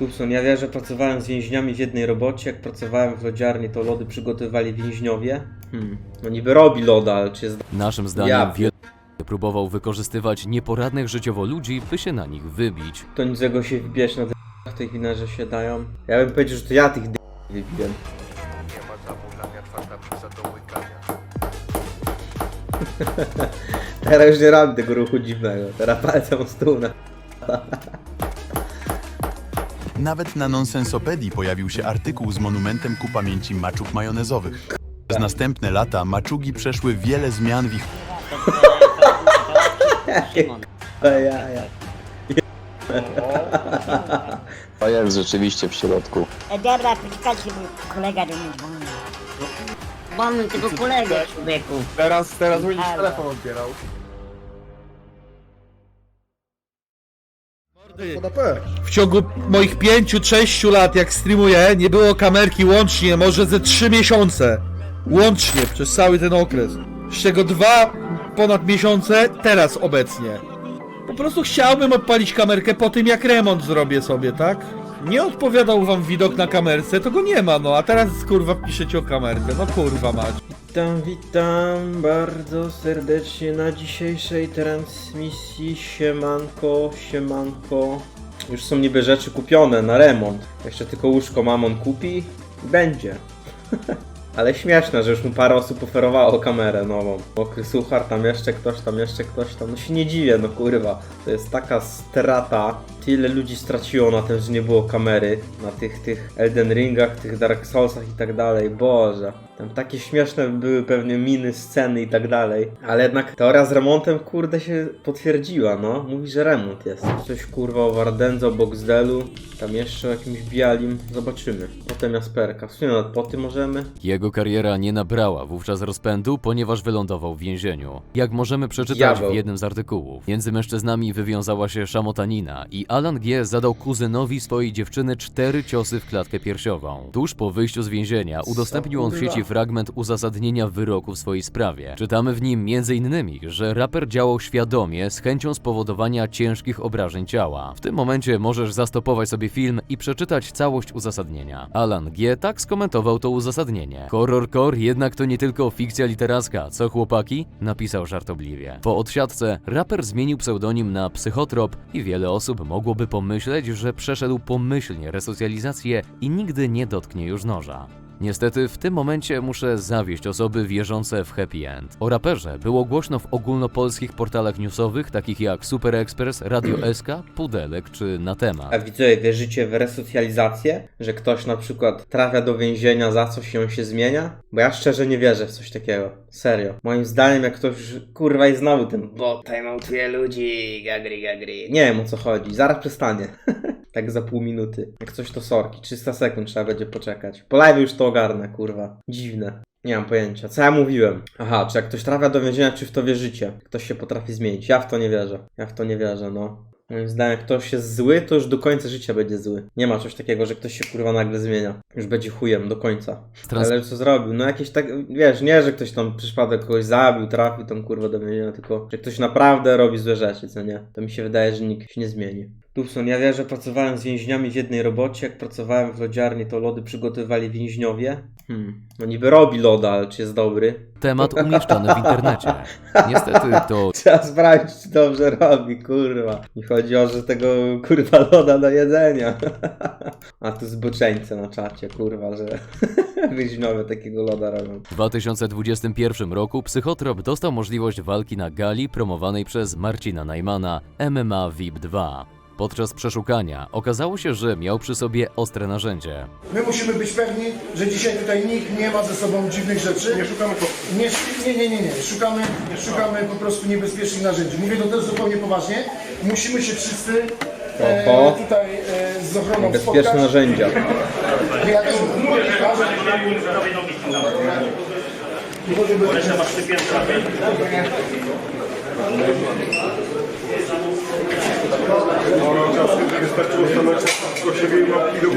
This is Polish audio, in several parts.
Tupson, ja wiem, że pracowałem z więźniami w jednej robocie. Jak pracowałem w lodziarni, to lody przygotowywali więźniowie. Hmm. No niby robi loda, ale czy jest... Naszym zdaniem Ja wiele próbował wykorzystywać nieporadnych życiowo ludzi, by się na nich wybić. To nic złego się wybierz na tych tych że się dają. Ja bym powiedział, że to ja tych d... wybiłem. Nie ma zamulania, twarda pizza do łykania. Teraz już nie robi tego ruchu dziwnego. Teraz palcem o stół na... Nawet na Nonsensopedii pojawił się artykuł z monumentem ku pamięci maczug majonezowych. Przez następne lata maczugi przeszły wiele zmian w ich Ja, ja. A jest rzeczywiście w środku. E, dobra, poczekajcie, bo kolega do mnie dzwoni. Wolny tego kolegę, człowieku. Teraz, teraz będziesz Halo. telefon odbierał. W ciągu moich 5-6 lat, jak streamuję, nie było kamerki łącznie, może ze 3 miesiące. Łącznie, przez cały ten okres. Z czego dwa ponad miesiące teraz obecnie. Po prostu chciałbym odpalić kamerkę po tym, jak remont zrobię sobie, tak? Nie odpowiadał wam widok na kamerce, to go nie ma, no a teraz kurwa piszecie o kamerkę, no kurwa mać. Witam, witam bardzo serdecznie na dzisiejszej transmisji. Siemanko, siemanko. Już są niby rzeczy kupione na remont. Jeszcze tylko łóżko mamon kupi i będzie. Ale śmieszne, że już mu parę osób oferowało kamerę nową. Mokry suchar, tam jeszcze ktoś, tam jeszcze ktoś tam. No się nie dziwię, no kurwa. To jest taka strata. Tyle ludzi straciło na tym, że nie było kamery. Na tych, tych Elden Ringach, tych Dark Soulsach i tak dalej. Boże. Tam takie śmieszne były pewnie miny, sceny i tak dalej. Ale jednak teoria z remontem, kurde, się potwierdziła, no. Mówi, że remont jest. Coś kurwa o Wardędze, o Boxdelu. Tam jeszcze o jakimś Bialim. Zobaczymy. Potem Jasperka. W sumie nawet poty możemy. Jego kariera nie nabrała wówczas rozpędu, ponieważ wylądował w więzieniu. Jak możemy przeczytać Diabeł. w jednym z artykułów, między mężczyznami wywiązała się szamotanina i Alan G. zadał kuzynowi swojej dziewczyny cztery ciosy w klatkę piersiową. Tuż po wyjściu z więzienia udostępnił on w sieci fragment uzasadnienia wyroku w swojej sprawie. Czytamy w nim m.in., że raper działał świadomie z chęcią spowodowania ciężkich obrażeń ciała. W tym momencie możesz zastopować sobie film i przeczytać całość uzasadnienia. Alan G. tak skomentował to uzasadnienie. Horror core jednak to nie tylko fikcja literacka, co chłopaki? Napisał żartobliwie. Po odsiadce raper zmienił pseudonim na Psychotrop i wiele osób mogłoby pomyśleć, że przeszedł pomyślnie resocjalizację i nigdy nie dotknie już noża. Niestety w tym momencie muszę zawieść osoby wierzące w happy end. O raperze było głośno w ogólnopolskich portalach newsowych takich jak Super Express, Radio SK, Pudelek czy Na A Temat. widzowie, wierzycie w resocjalizację? Że ktoś na przykład trafia do więzienia za coś i on się zmienia? Bo ja szczerze nie wierzę w coś takiego. Serio. Moim zdaniem, jak ktoś kurwa i znowu ten bo montuje ludzi, gagri, gagri. Nie wiem o co chodzi. Zaraz przestanie. tak za pół minuty. Jak coś to sorki. 300 sekund trzeba będzie poczekać. Po live już to ogarnę, kurwa. Dziwne. Nie mam pojęcia. Co ja mówiłem? Aha, czy jak ktoś trafia do więzienia, czy w to wierzycie? Ktoś się potrafi zmienić. Ja w to nie wierzę. Ja w to nie wierzę, no. Moim zdaniem, jak ktoś jest zły, to już do końca życia będzie zły. Nie ma coś takiego, że ktoś się kurwa nagle zmienia. Już będzie chujem do końca. Trans- Ale co zrobił? No jakieś tak, wiesz, nie, że ktoś tam przypadek kogoś zabił, trafił tam kurwa do więzienia, tylko że ktoś naprawdę robi złe rzeczy, co nie? To mi się wydaje, że nikt się nie zmieni. Tupson, ja wiem, że pracowałem z więźniami w jednej robocie. Jak pracowałem w lodziarni, to lody przygotowywali więźniowie. Hmm. No niby robi loda, ale czy jest dobry? Temat umieszczony w internecie. Niestety to Trzeba sprawdzić, czy dobrze robi, kurwa. Nie chodzi o, że tego kurwa loda do jedzenia. A tu zboczeńce na czacie, kurwa, że więźniowie takiego loda robią. W 2021 roku Psychotrop dostał możliwość walki na gali promowanej przez Marcina Najmana MMA VIP 2. Podczas przeszukania okazało się, że miał przy sobie ostre narzędzie. My musimy być pewni, że dzisiaj tutaj nikt nie ma ze sobą dziwnych rzeczy. Nie szukamy nie, nie, nie, nie, nie. Szukamy, szukamy po prostu niebezpiecznych narzędzi. Mówię to też zupełnie poważnie. Musimy się wszyscy Oho. e, tutaj e, z ochroną Bezpieczne spotkać. narzędzia. Ja też Wystarczyło stanąć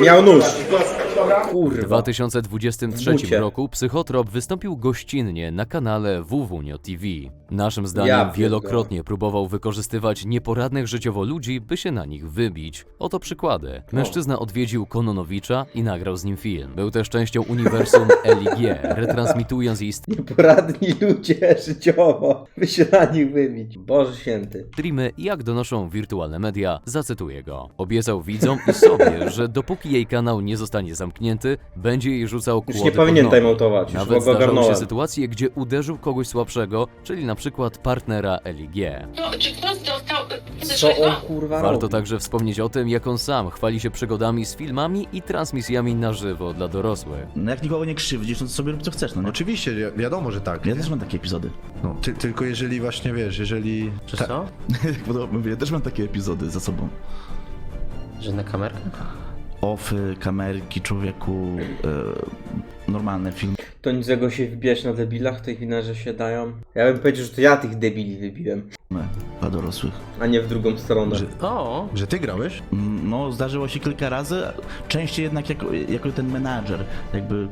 Miał nóż. W Kurwa. 2023 Bucie. roku Psychotrop wystąpił gościnnie na kanale WWNio TV. Naszym Ja zdaniem pierdolę. wielokrotnie próbował wykorzystywać nieporadnych życiowo ludzi, by się na nich wybić. Oto przykłady. Mężczyzna odwiedził Kononowicza i nagrał z nim film. Był też częścią uniwersum LG, retransmitując jej Nieporadni ludzie życiowo. By się na nich wybić. Boże święty. streamy, jak donoszą wirtualne media, zacytuję go. Obiecał widzom i sobie, że dopóki jej kanał nie zostanie zamknięty, będzie jej rzucał kłody Już nie pod powinien nogi. timeoutować. Już Nawet go zdarzały się ogarnąłem. sytuacje, gdzie uderzył kogoś słabszego, czyli na przykład partnera LG. To, czy ktoś dostał... Co on kurwa Warto robi? także wspomnieć o tym, jak on sam chwali się przygodami z filmami i transmisjami na żywo dla dorosłych. No jak nikogo nie krzywdzisz, no to sobie rób co chcesz, no nie? Oczywiście, wi- wiadomo, że tak. Ja też mam takie epizody. No, ty, tylko jeżeli właśnie wiesz, jeżeli... Czy Ta- co? Jak mówię, ja też mam takie epizody za sobą. Że na kamerkę? Offy, kamerki, człowieku, e, normalne filmy. To nic złego się wybijać na debilach, to wina, że się dają. Ja bym powiedział, że to ja tych debili wybiłem, dla dorosłych. a nie w drugą stronę. Że, O! że ty grałeś? Mm, No, zdarzyło się kilka razy, częściej jednak jako, jako ten menadżer. Jakby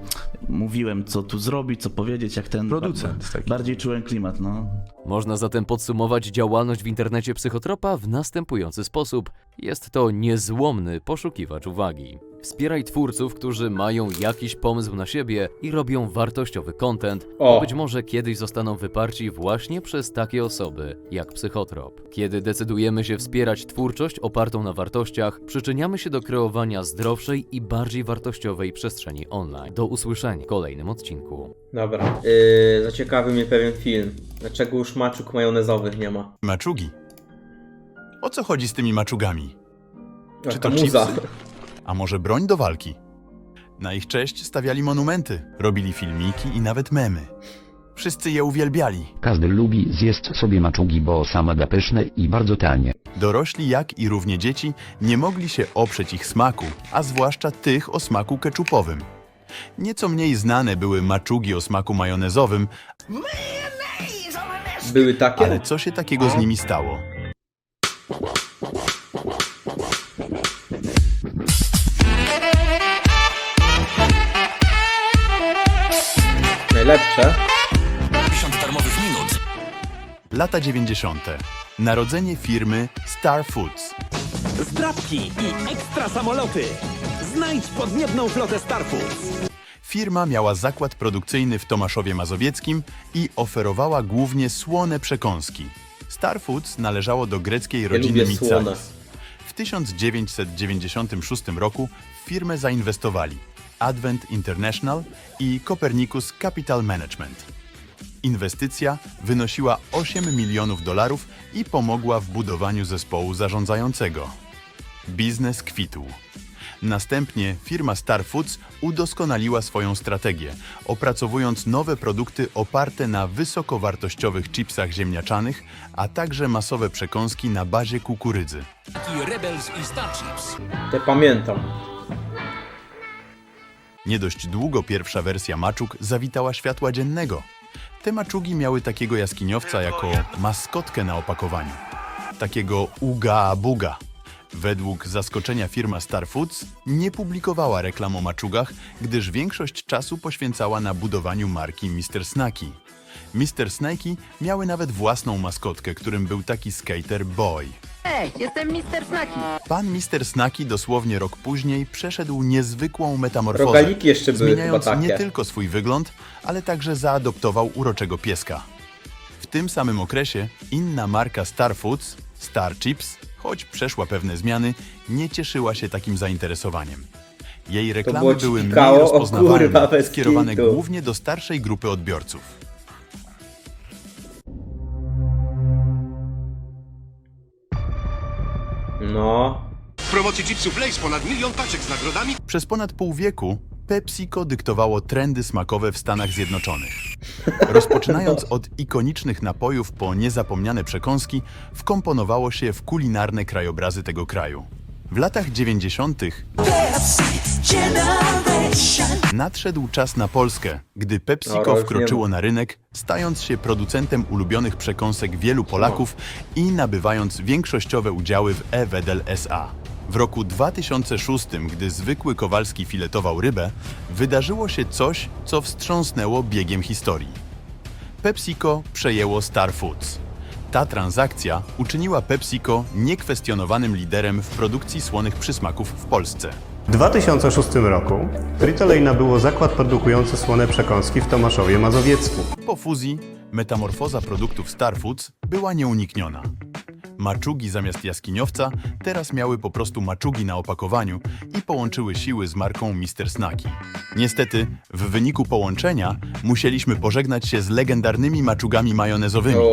mówiłem, co tu zrobić, co powiedzieć, jak ten... Producent taki. Bardziej czułem klimat, no. Można zatem podsumować działalność w internecie psychotropa w następujący sposób. Jest to niezłomny poszukiwacz uwagi. Wspieraj twórców, którzy mają jakiś pomysł na siebie i robią wartościowy content, bo O. być może kiedyś zostaną wyparci właśnie przez takie osoby jak psychotrop. Kiedy decydujemy się wspierać twórczość opartą na wartościach, przyczyniamy się do kreowania zdrowszej i bardziej wartościowej przestrzeni online. Do usłyszenia w kolejnym odcinku. Dobra. Yy, zaciekawił mnie pewien film. Dlaczego już maczuk majonezowych nie ma? Maczugi. O co chodzi z tymi maczugami? Czy to muza. chipsy? A może broń do walki? Na ich cześć stawiali monumenty, robili filmiki i nawet memy. Wszyscy je uwielbiali. Każdy lubi zjeść sobie maczugi, bo same pyszne i bardzo tanie. Dorośli, jak i równie dzieci, nie mogli się oprzeć ich smaku, a zwłaszcza tych o smaku keczupowym. Nieco mniej znane były maczugi o smaku majonezowym, Były takie? ale co się takiego z nimi stało? Najlepsze. Lata 90. Narodzenie firmy Star Foods. Zdrabki i ekstra samoloty. Znajdź podniebną flotę Starfoods. Firma miała zakład produkcyjny w Tomaszowie Mazowieckim i oferowała głównie słone przekąski. Star Foods należało do greckiej rodziny słone. Mitsalis. W 1996 roku w firmę zainwestowali Advent International i Copernicus Capital Management. Inwestycja wynosiła 8 milionów dolarów i pomogła w budowaniu zespołu zarządzającego. Biznes kwitł. Następnie firma Star Foods udoskonaliła swoją strategię, opracowując nowe produkty oparte na wysokowartościowych chipsach ziemniaczanych, a także masowe przekąski na bazie kukurydzy. Te pamiętam. Nie dość długo pierwsza wersja maczug zawitała światła dziennego. Te maczugi miały takiego jaskiniowca jako maskotkę na opakowaniu. Takiego uga buga. Według zaskoczenia firma Star Foods nie publikowała reklam o maczugach, gdyż większość czasu poświęcała na budowaniu marki Mr. Snaki. Mr. Snaki miały nawet własną maskotkę, którym był taki skater Boy. Cześć, jestem Mister Snaki. Pan Mr. Snaki dosłownie rok później przeszedł niezwykłą metamorfozę. Rogaliki jeszcze były zmieniając chyba takie. nie tylko swój wygląd, ale także zaadoptował uroczego pieska. W tym samym okresie inna marka Star Foods, Star Chips, choć przeszła pewne zmiany, nie cieszyła się takim zainteresowaniem. Jej reklamy były mniej? O rozpoznawalne, bez skierowane kitu. głównie do starszej grupy odbiorców. No. W promocji chipsów Lays ponad milion paczek z nagrodami. Przez ponad pół wieku PepsiCo dyktowało trendy smakowe w Stanach Zjednoczonych. Rozpoczynając od ikonicznych napojów po niezapomniane przekąski, wkomponowało się w kulinarne krajobrazy tego kraju. W latach 90. nadszedł czas na Polskę, gdy PepsiCo już wkroczyło na rynek, stając się producentem ulubionych przekąsek wielu Polaków i nabywając większościowe udziały w E-Wedel SA. W roku 2006, gdy zwykły Kowalski filetował rybę, wydarzyło się coś, co wstrząsnęło biegiem historii. PepsiCo przejęło Star Foods. Ta transakcja uczyniła PepsiCo niekwestionowanym liderem w produkcji słonych przysmaków w Polsce. W 2006 roku Frito-Lay nabyło zakład produkujący słone przekąski w Tomaszowie Mazowieckim. Po fuzji metamorfoza produktów Star Foods była nieunikniona. Maczugi zamiast jaskiniowca teraz miały po prostu maczugi na opakowaniu i połączyły siły z marką Mr. Snaki. Niestety, w wyniku połączenia musieliśmy pożegnać się z legendarnymi maczugami majonezowymi.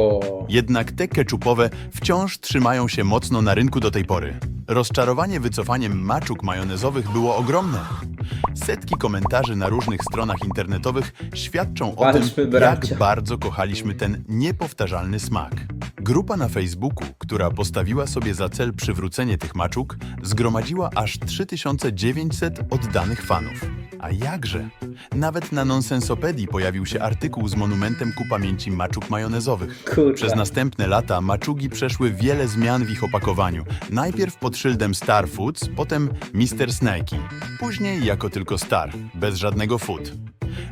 Jednak te keczupowe wciąż trzymają się mocno na rynku do tej pory. Rozczarowanie wycofaniem maczug majonezowych było ogromne. Setki komentarzy na różnych stronach internetowych świadczą o Walczmy, tym, bracia. jak bardzo kochaliśmy ten niepowtarzalny smak. Grupa na Facebooku, która postawiła sobie za cel przywrócenie tych maczug, zgromadziła aż 3900 oddanych fanów. A jakże? Nawet na Nonsensopedii pojawił się artykuł z monumentem ku pamięci maczug majonezowych. Kurwa. Przez następne lata maczugi przeszły wiele zmian w ich opakowaniu. Najpierw pod szyldem Star Foods, potem Mr. Snakey. Później jako tylko Star, bez żadnego food.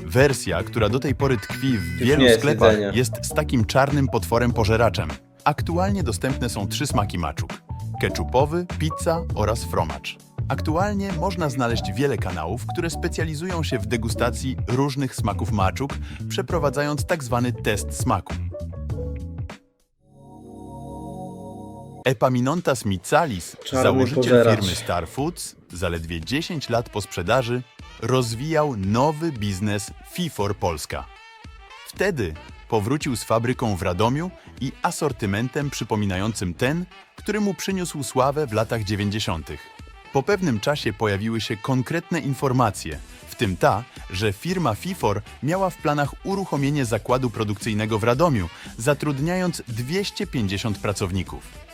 Wersja, która do tej pory tkwi w wielu jest sklepach, jest z takim czarnym potworem pożeraczem. Aktualnie dostępne są trzy smaki maczug. Ketchupowy, pizza oraz fromacz. Aktualnie można znaleźć wiele kanałów, które specjalizują się w degustacji różnych smaków maczug, przeprowadzając tak zwany test smaku. Epaminontas Mitsalis, Czarny założyciel pożeracz. firmy Star Foods, zaledwie 10 lat po sprzedaży, rozwijał nowy biznes Fifor Polska. Wtedy powrócił z fabryką w Radomiu i asortymentem przypominającym ten, który mu przyniósł sławę w latach 90. Po pewnym czasie pojawiły się konkretne informacje, w tym ta, że firma Fifor miała w planach uruchomienie zakładu produkcyjnego w Radomiu, zatrudniając 250 pracowników.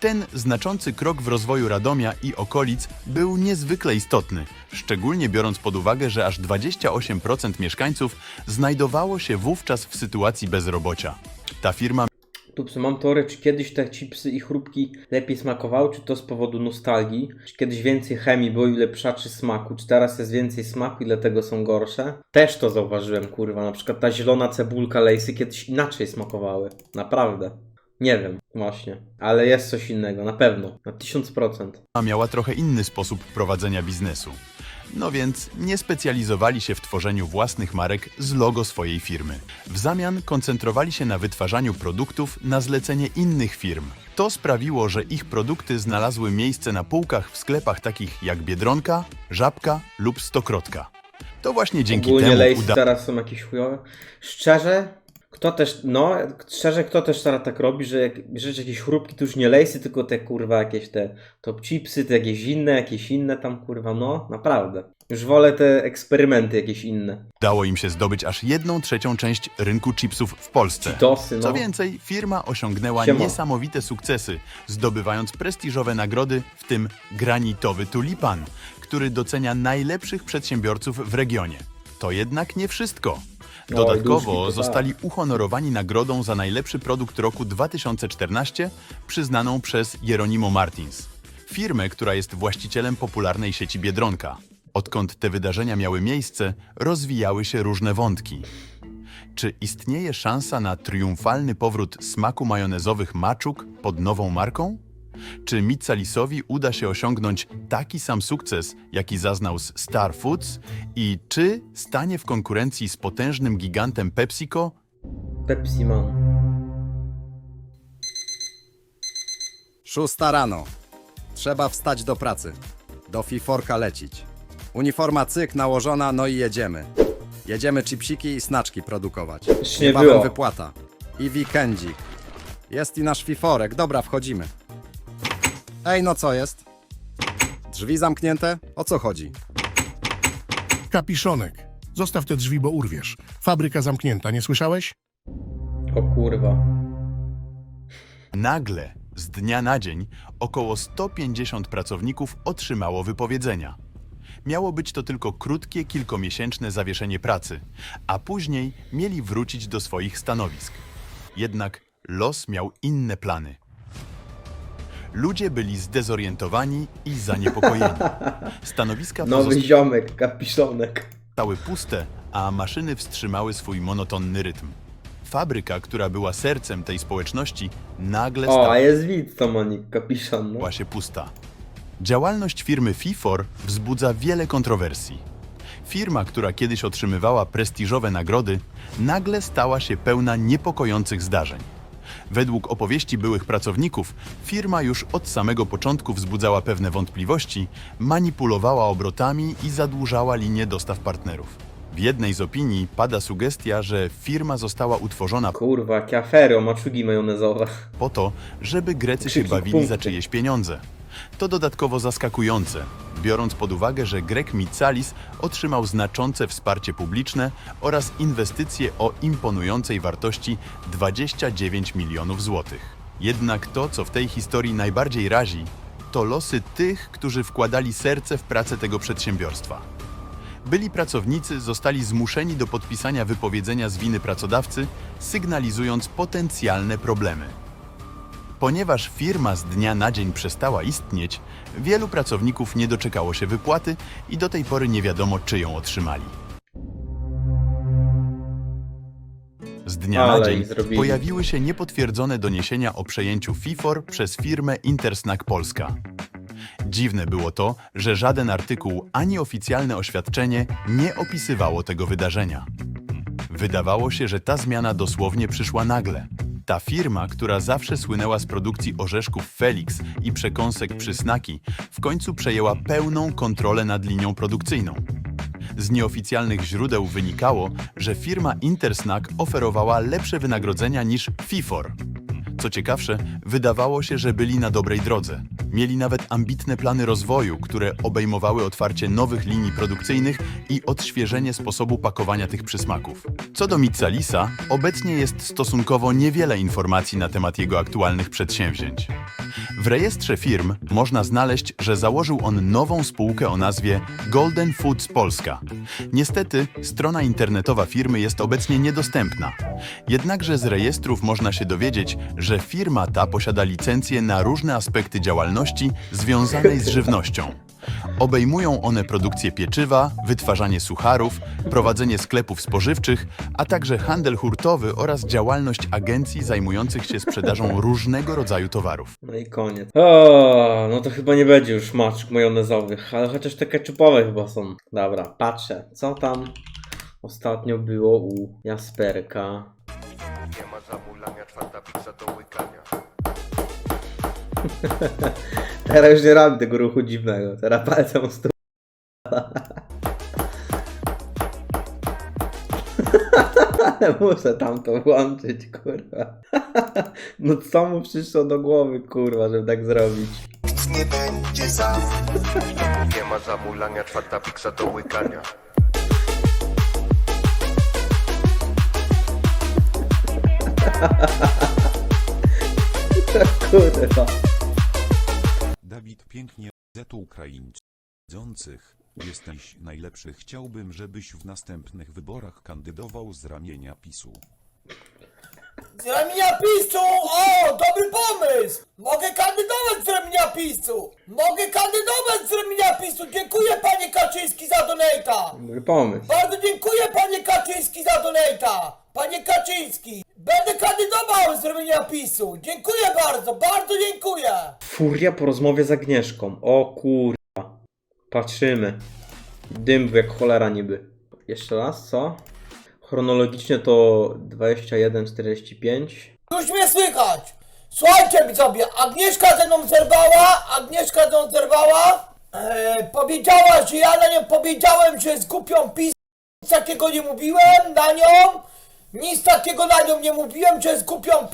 Ten znaczący krok w rozwoju Radomia i okolic był niezwykle istotny, szczególnie biorąc pod uwagę, że aż 28% mieszkańców znajdowało się wówczas w sytuacji bezrobocia. Ta firma Tupsu, mam teorię, czy kiedyś te chipsy i chrupki lepiej smakowały, czy to z powodu nostalgii? Czy kiedyś więcej chemii było i lepszaczy smaku? Czy teraz jest więcej smaku i dlatego są gorsze? Też to zauważyłem, kurwa. Na przykład ta zielona cebulka lejsy kiedyś inaczej smakowały. Naprawdę. Nie wiem, właśnie. Ale jest coś innego, na pewno. Na 1000%. miała trochę inny sposób prowadzenia biznesu. No więc nie specjalizowali się w tworzeniu własnych marek z logo swojej firmy. W zamian koncentrowali się na wytwarzaniu produktów na zlecenie innych firm. To sprawiło, że ich produkty znalazły miejsce na półkach w sklepach takich jak Biedronka, Żabka lub Stokrotka. To właśnie dzięki Ogólnie temu lejsy uda teraz są jakieś chujowe. Szczerze, kto też, no, szczerze, kto też teraz tak robi, że jak bierzesz jakieś chrupki, to już nie lejsy, tylko te kurwa jakieś te top chipsy, te jakieś inne, jakieś inne tam kurwa, no, naprawdę. Już wolę te eksperymenty jakieś inne. Udało im się zdobyć aż jedną trzecią część rynku chipsów w Polsce. No. Co więcej, firma osiągnęła Siema. niesamowite sukcesy, zdobywając prestiżowe nagrody, w tym granitowy tulipan, który docenia najlepszych przedsiębiorców w regionie. To jednak nie wszystko. Dodatkowo zostali uhonorowani nagrodą za najlepszy produkt roku 2014, przyznaną przez Jeronimo Martins, firmę, która jest właścicielem popularnej sieci Biedronka. Odkąd te wydarzenia miały miejsce, rozwijały się różne wątki. Czy istnieje szansa na triumfalny powrót smaku majonezowych maczug pod nową marką? Czy Mitsalisowi uda się osiągnąć taki sam sukces, jaki zaznał z Star Foods? I czy stanie w konkurencji z potężnym gigantem PepsiCo? Pepsi Man. Szósta rano. Trzeba wstać do pracy. Do Fiforka lecić. Uniforma cyk nałożona, no i jedziemy. Jedziemy chipsiki i snaczki produkować. Nie Niebawem było. wypłata. I weekendzik. Jest i nasz Fiforek. Dobra, wchodzimy. Ej, no co jest? Drzwi zamknięte? O co chodzi? Kapiszonek. Zostaw te drzwi, bo urwiesz. Fabryka zamknięta, nie słyszałeś? O kurwa. Nagle, z dnia na dzień, około 150 pracowników otrzymało wypowiedzenia. Miało być to tylko krótkie, kilkomiesięczne zawieszenie pracy, a później mieli wrócić do swoich stanowisk. Jednak los miał inne plany. Ludzie byli zdezorientowani i zaniepokojeni. Stanowiska Nowy ziomek, kapiszonek. pozostały puste, a maszyny wstrzymały swój monotonny rytm. Fabryka, która była sercem tej społeczności, nagle O, stała a jest widz, to Monik, kapiszon, no. się pusta. Działalność firmy FIFOR wzbudza wiele kontrowersji. Firma, która kiedyś otrzymywała prestiżowe nagrody, nagle stała się pełna niepokojących zdarzeń. Według opowieści byłych pracowników, firma już od samego początku wzbudzała pewne wątpliwości, manipulowała obrotami i zadłużała linię dostaw partnerów. W jednej z opinii pada sugestia, że firma została utworzona Kurwa, jakie afery o maczugi majonezowe. po to, żeby Grecy się Krzyki, bawili punkty. za czyjeś pieniądze. To dodatkowo zaskakujące, biorąc pod uwagę, że Grek Mitsalis otrzymał znaczące wsparcie publiczne oraz inwestycje o imponującej wartości 29 milionów złotych. Jednak to, co w tej historii najbardziej razi, to losy tych, którzy wkładali serce w pracę tego przedsiębiorstwa. Byli pracownicy zostali zmuszeni do podpisania wypowiedzenia z winy pracodawcy, sygnalizując potencjalne problemy. Ponieważ firma z dnia na dzień przestała istnieć, wielu pracowników nie doczekało się wypłaty i do tej pory nie wiadomo, czy ją otrzymali. Z dnia Ale na dzień zrobili. pojawiły się niepotwierdzone doniesienia o przejęciu FIFOR przez firmę Intersnack Polska. Dziwne było to, że żaden artykuł ani oficjalne oświadczenie nie opisywało tego wydarzenia. Wydawało się, że ta zmiana dosłownie przyszła nagle. Ta firma, która zawsze słynęła z produkcji orzeszków Felix i przekąsek przysnaki, w końcu przejęła pełną kontrolę nad linią produkcyjną. Z nieoficjalnych źródeł wynikało, że firma Intersnack oferowała lepsze wynagrodzenia niż FIFOR. Co ciekawsze, wydawało się, że byli na dobrej drodze. Mieli nawet ambitne plany rozwoju, które obejmowały otwarcie nowych linii produkcyjnych i odświeżenie sposobu pakowania tych przysmaków. Co do Mitsalisa, obecnie jest stosunkowo niewiele informacji na temat jego aktualnych przedsięwzięć. W rejestrze firm można znaleźć, że założył on nową spółkę o nazwie Golden Foods Polska. Niestety, strona internetowa firmy jest obecnie niedostępna. Jednakże z rejestrów można się dowiedzieć, że firma ta posiada licencje na różne aspekty działalności związanej z żywnością. Obejmują one produkcję pieczywa, wytwarzanie sucharów, prowadzenie sklepów spożywczych, a także handel hurtowy oraz działalność agencji zajmujących się sprzedażą różnego rodzaju towarów. No i koniec. O, no to chyba nie będzie już maczk majonezowych, ale chociaż te ketchupowe chyba są. Dobra, patrzę. Co tam ostatnio było u Jasperka? Nie ma zamulania, czwarta pizza do łykania. Teraz już nie robię tego ruchu dziwnego. Teraz palcem o stół. Muszę tam to włączyć, kurwa. No co mu przyszło do głowy, kurwa, żeby tak zrobić? Nie ma zamulania, czwarta pizza do łykania. Kurwa. Pięknie z Ukraińców. Jesteś najlepszy. Chciałbym, żebyś w następnych wyborach kandydował z ramienia PiSu. Z ramienia PiSu! O, dobry pomysł! Mogę kandydować z ramienia PiSu! Mogę kandydować z ramienia PiSu! Dziękuję panie Kaczyński za donata! Mój pomysł. Bardzo dziękuję panie Kaczyński za donata! Panie Kaczyński! Będę kandydował z ramienia PiSu! Dziękuję bardzo, bardzo dziękuję! Furia po rozmowie z Agnieszką. O kurwa. Patrzymy. Dym jak cholera niby. Jeszcze raz, co? Chronologicznie to 21.45. Już mnie słychać! Słuchajcie widzowie, Agnieszka ze mną zerwała, Agnieszka ze mną zerwała, e, powiedziała, że ja na nią powiedziałem, że jest głupią pis... Nic takiego nie mówiłem na nią, nic takiego na nią nie mówiłem, że jest głupią.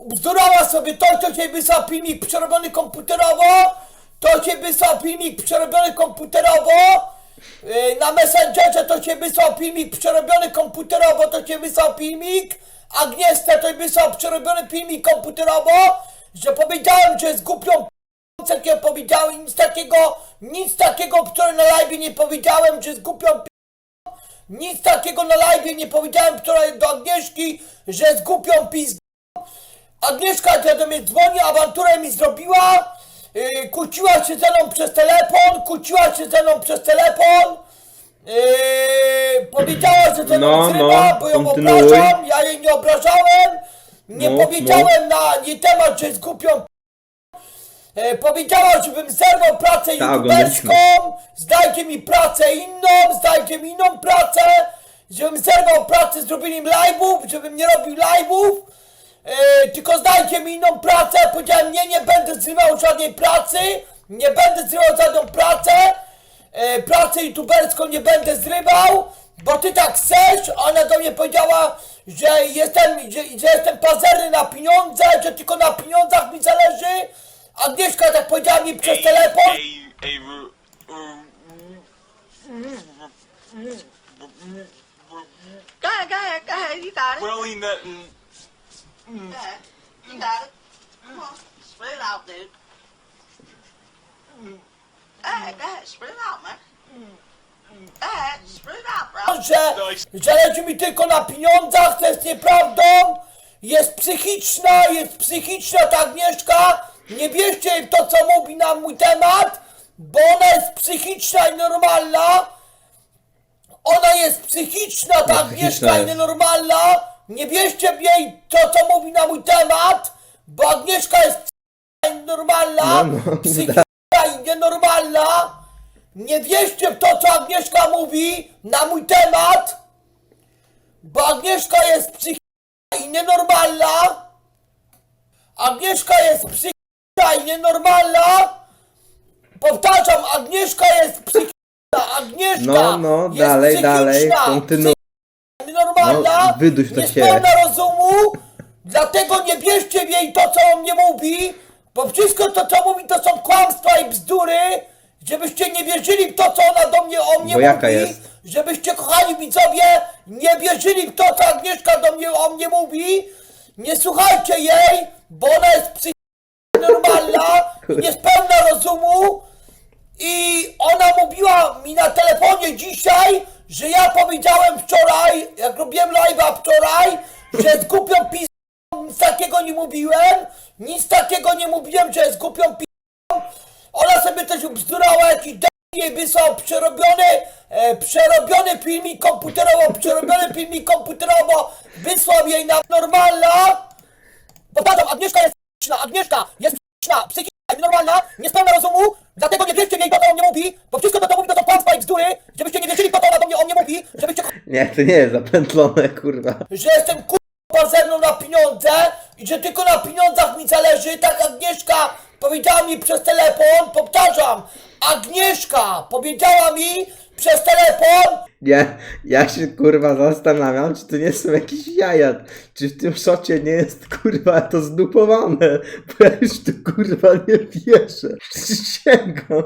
Bzdurała sobie to, to cię wysłał filmik przerobiony komputerowo, to cię wysłał filmik przerobiony komputerowo, Yy, na Messengerze to cię wysłał filmik przerobiony komputerowo, to cię wysłał filmik. Agnieszka to wysłał przerobiony filmik komputerowo, że powiedziałem, że jest głupią p***ą, takiego powiedziałem, nic takiego, nic takiego wczoraj na live nie powiedziałem, że jest głupią p***ą. Nic takiego na live nie powiedziałem wczoraj do Agnieszki, że jest głupią pizdą. Agnieszka cię do mnie dzwoni, awanturę mi zrobiła, yy, kłóciła się ze mną przez telefon, kłóciła się ze mną przez telefon, yy, powiedziała, że ze mną No, zrywa, no, bo ją kontynuuj. obrażam, ja jej nie obrażałem, nie powiedziałem na nie temat, że jest głupią E, powiedziała, żebym zerwał pracę Tak, youtuberską, zdajcie mi pracę inną, zdajcie mi inną pracę, żebym zerwał pracę z robieniem live'ów, żebym nie robił live'ów, e, tylko zdajcie mi inną pracę, powiedziałem nie, nie będę zrywał żadnej pracy, nie będę zrywał żadną pracę, e, pracę youtuberską nie będę zrywał, bo ty tak chcesz, ona do mnie powiedziała, że jestem, że, że jestem pazerny na pieniądze, że tylko na pieniądzach mi zależy, Agnieszka tak powiedziała mi przez telefon. Go ahead, go ahead, go ahead. You got it. We're only nutting. Go ahead. You got it. Come on. Spit it out, dude. Go ahead, go ahead. Spit it out, man. Go ahead. Spit it out, bro. że zależy mi tylko na pieniądzach, to jest nieprawdą. Jest psychiczna, jest psychiczna ta Agnieszka. Nie bierzcie w to, co mówi na mój temat, bo ona jest psychiczna i normalna. Ona jest psychiczna, ta No, Agnieszka psychiczna i jest. nienormalna. Nie bierzcie w jej to, co mówi na mój temat, bo Agnieszka jest psychiczna i normalna. No, no, psychiczna i nienormalna. Nie wierzcie w to, co Agnieszka mówi na mój temat, bo Agnieszka jest psychiczna i nienormalna. Agnieszka jest psychiczna i nienormalna. Powtarzam, Agnieszka jest psychiczna. Agnieszka No, no, jest dalej, dalej, psychiczna, kontynuuj. Nienormalna, No, wyduś to nie się. rozumu, dlatego nie bierzcie w jej to, co on nie mówi, bo wszystko to, co mówi, to są kłamstwa i bzdury, żebyście nie wierzyli w to, co ona do mnie o mnie Bo jaka mówi, jest? żebyście, kochani widzowie, nie wierzyli w to, co Agnieszka do mnie o mnie mówi, nie słuchajcie jej, bo ona jest psychicznie normalna, nie spełna rozumu, i ona mówiła mi na telefonie dzisiaj, że ja powiedziałem wczoraj, jak robiłem live'a wczoraj, że jest głupią pis... Nic takiego nie mówiłem. Nic takiego nie mówiłem, że jest głupią pis... Ona sobie też ubzdurała jakiś jej wysłał przerobiony, e, przerobiony filmik komputerowo, przerobiony filmik komputerowo, wysłał jej na normalna. Powtarzam, Agnieszka jest psychiczna, Agnieszka jest psychiczna, psychiczna, nienormalna, nie spełna rozumu, dlatego nie wierzcie jej to, co on nie mówi, bo wszystko to, co mówi, to są kłamstwa i bzdury, żebyście nie wierzyli w to, ona do mnie o mnie mówi, żebyście Nie, to nie jest zapętlone, kurwa. że jestem kurwa ze mną na pieniądze i że tylko na pieniądzach mi zależy, tak Agnieszka powiedziała mi przez telefon, powtarzam, Agnieszka powiedziała mi przez telefon, Nie, ja się kurwa zastanawiam, czy to nie są jakieś jaja. Czy w tym szocie nie jest kurwa to zdupowane. Bo ja już tu kurwa nie wierzę. Przysięgam.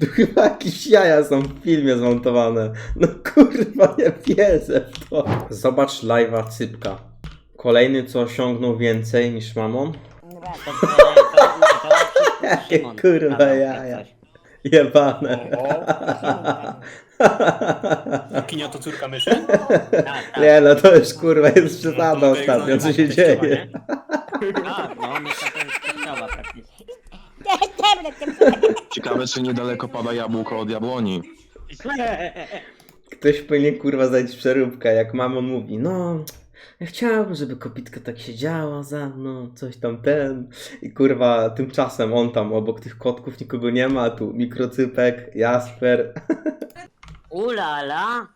Tu chyba jakieś jaja są w filmie zmontowane. No kurwa nie wierzę w to. Zobacz live'a Cypka. Kolejny co osiągnął więcej niż mamon. Jakie kurwa jaja. Jebane. Kinia to córka myszy? Nie no, to już kurwa jest przesada ostatnio, co się dzieje. Tak, no, myślę, to jest teściowa praktycznie. Ciekawe, czy niedaleko pada jabłko od jabłoni. Ktoś powinien kurwa zdać przeróbkę, jak mamon mówi, no, ja chciałbym, żeby kopitka tak siedziała za mną, coś tam ten. I kurwa, tymczasem on tam obok tych kotków nikogo nie ma, tu mikrocypek, Jasper. Ulala.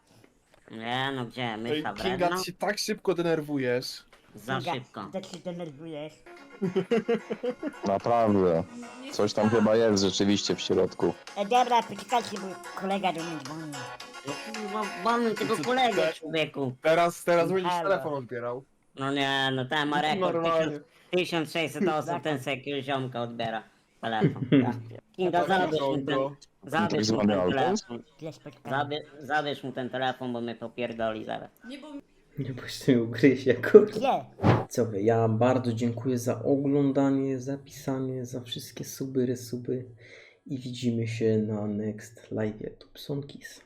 Nie no, gdzie? Mysza wredna? Kinga, ty się tak szybko denerwujesz. Za szybko. Tak się denerwujesz. Naprawdę. Coś tam chyba jest rzeczywiście w środku. E, dobra, poczekajcie, bo kolega do mnie dzwoni. Mamy tego kolegę, człowieku. Teraz, teraz będziesz Halo. telefon odbierał. No nie, no ten ma rekord. Normalnie. 1600 osób, ten se jakiegoś ziomka odbiera telefon. Tak. Kinga, zabierz mu ten, zabierz mu ten telefon. Zabie, zabierz mu ten telefon, bo mnie popierdoli zaraz. Nie boś mi ugryzie, kurwa. Co wy, ja bardzo dziękuję za oglądanie, zapisanie, za wszystkie suby, resuby i widzimy się na next live Tubson Kiss.